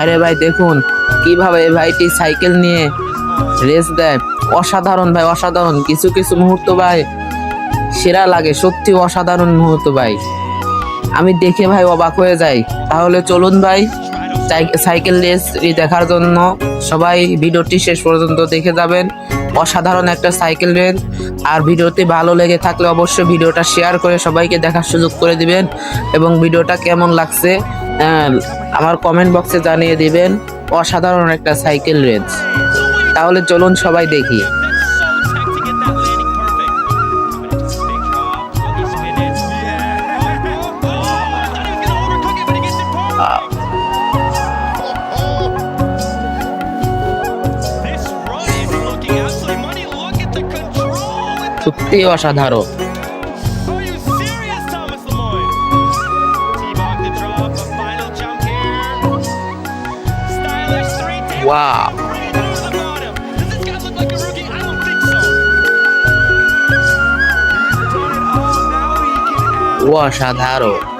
আরে ভাই, দেখুন কীভাবে এই ভাইটি সাইকেল নিয়ে রেস দেয়। অসাধারণ ভাই, অসাধারণ। কিছু কিছু মুহূর্ত ভাই সেরা লাগে, সত্যি অসাধারণ মুহূর্ত ভাই। আমি দেখে ভাই অবাক হয়ে যাই। তাহলে চলুন ভাই সাইকেল রেস দেখার জন্য সবাই ভিডিওটি শেষ পর্যন্ত দেখে যাবেন। অসাধারণ একটা সাইকেল রেন আর ভিডিওটি ভালো লেগে থাকলে অবশ্যই ভিডিওটা শেয়ার করে সবাইকে দেখার সুযোগ করে দিবেন এবং ভিডিওটা কেমন লাগছে আমার কমেন্ট বক্সে জানিয়ে দিবেন। অসাধারণ একটা সাইকেল রেঞ্জ তাহলে চলুন সবাই দেখি। সত্যি অসাধারণ। Wow. অসাধারণ